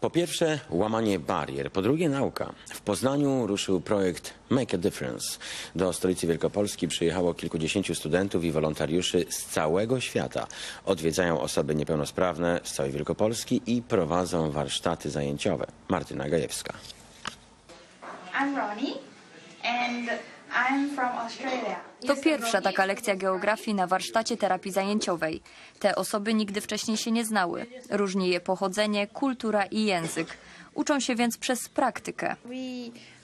Po pierwsze, łamanie barier. Po drugie, nauka. W Poznaniu ruszył projekt Make a Difference. Do stolicy Wielkopolski przyjechało kilkudziesięciu studentów i wolontariuszy z całego świata. Odwiedzają osoby niepełnosprawne z całej Wielkopolski i prowadzą warsztaty zajęciowe. Martyna Gajewska. I'm Ronnie and. To pierwsza taka lekcja geografii na warsztacie terapii zajęciowej. Te osoby nigdy wcześniej się nie znały. Różni je pochodzenie, kultura i język. Uczą się więc przez praktykę.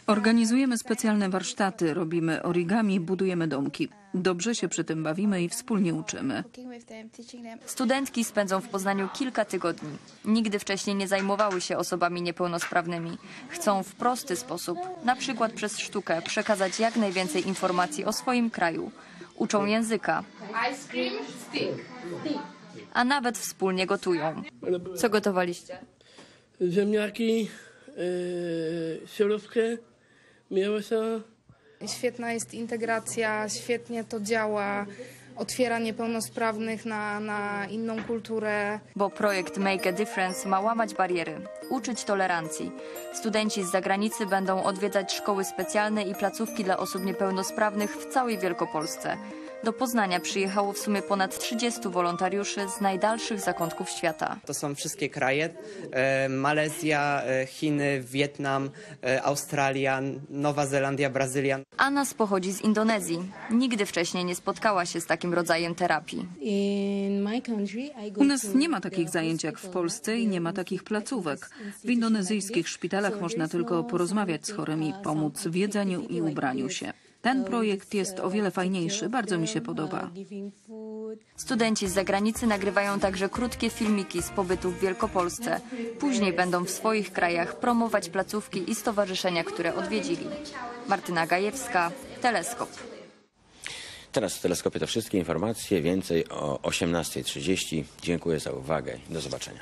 Organizujemy specjalne warsztaty, robimy origami, budujemy domki. Dobrze się przy tym bawimy i wspólnie uczymy. Studentki spędzą w Poznaniu kilka tygodni. Nigdy wcześniej nie zajmowały się osobami niepełnosprawnymi. Chcą w prosty sposób, na przykład przez sztukę, przekazać jak najwięcej informacji o swoim kraju. Uczą języka, Ice cream stick. a nawet wspólnie gotują. Co gotowaliście? ziemniaki, yy, sierówkę, mięsa. Świetna jest integracja, świetnie to działa, otwiera niepełnosprawnych na, na inną kulturę. Bo projekt Make a Difference ma łamać bariery, uczyć tolerancji. Studenci z zagranicy będą odwiedzać szkoły specjalne i placówki dla osób niepełnosprawnych w całej Wielkopolsce. Do Poznania przyjechało w sumie ponad 30 wolontariuszy z najdalszych zakątków świata. To są wszystkie kraje: e, Malezja, e, Chiny, Wietnam, e, Australia, Nowa Zelandia, Brazylia. Anas pochodzi z Indonezji. Nigdy wcześniej nie spotkała się z takim rodzajem terapii. U nas nie ma takich zajęć jak w Polsce i nie ma takich placówek. W indonezyjskich szpitalach można tylko porozmawiać z chorymi, pomóc w jedzeniu i ubraniu się. Ten projekt jest o wiele fajniejszy, bardzo mi się podoba. Studenci z zagranicy nagrywają także krótkie filmiki z pobytu w Wielkopolsce. Później będą w swoich krajach promować placówki i stowarzyszenia, które odwiedzili. Martyna Gajewska, Teleskop. Teraz w teleskopie to wszystkie informacje. Więcej o 18.30. Dziękuję za uwagę. Do zobaczenia.